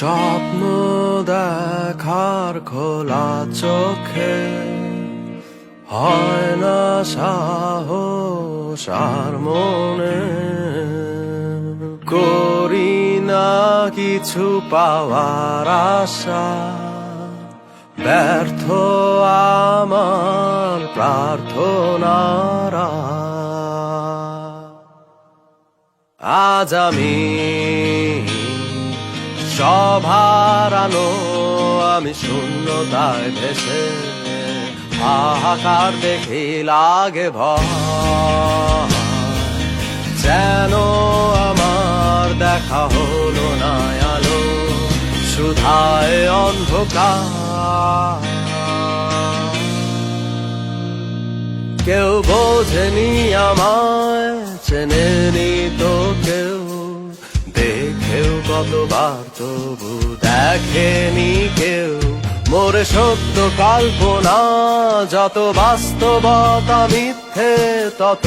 স্বপ্ন দেখার খোলা চোখে হয় না সাহস আর মনে। করি না কিছু পাওয়ার আশা। ব্যর্থ আমার প্রার্থনারা আজ আমি সভারানো আমি শূন্যতায় ভেসে হাহাকার দেখি লাগে ভয়। যেন আমার দেখা হলো না আলো, সুধায় অন্ধকার। কেউ বোঝেনি আমায়, চেনেনি তো কতবার তবু দেখেনি কেউ। মোরে সত্য কল্পনা, যত বাস্তবতা মিথ্যে, তত।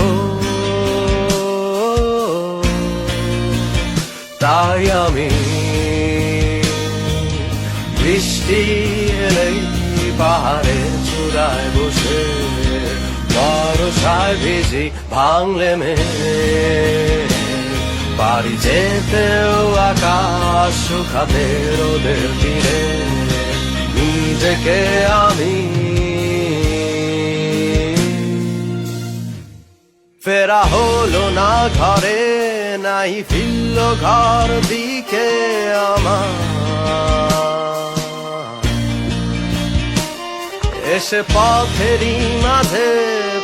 তাই আমি বৃষ্টি এলেই পাহাড়ে চূড়ায় বসে বরসায় ভিজি ভাঙলে মে বাড়ি যেতেও আকাশ শুকাতে রোদের তীরে, নিজেকে আমি। ফেরা হলো না ঘরে, নাই ফিরল ঘর দিকে আমার। এসে পথেরই মাঝে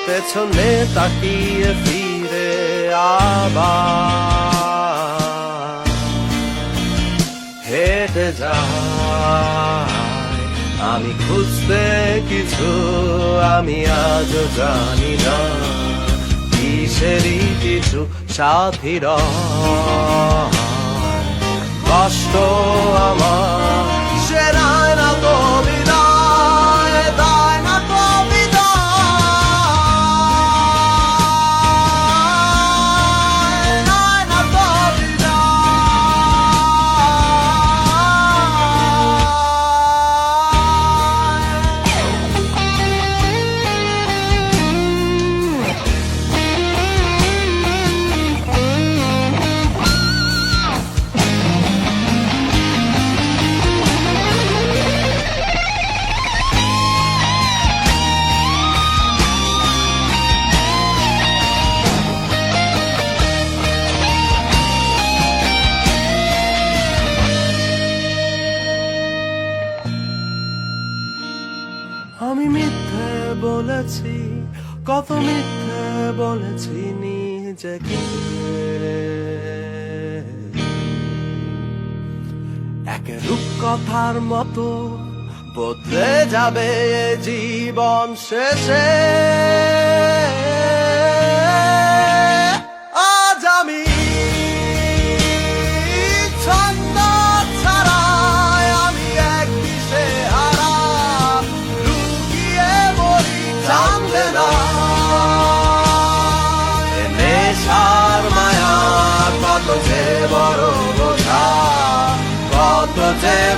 পেছনে তাকিয়ে ফিরে আবার। হেঁটে যায় আমি খুঁজতে কিছু আমি আজ জানি না। কিসেরই কিছু সাথীর কষ্ট আমার আমি মিথ্যে বলেছি কত মিথ্যে বলেছি নিজেকে। এক রূপকথার মতো বদলে যাবে জীবন শেষে। poder.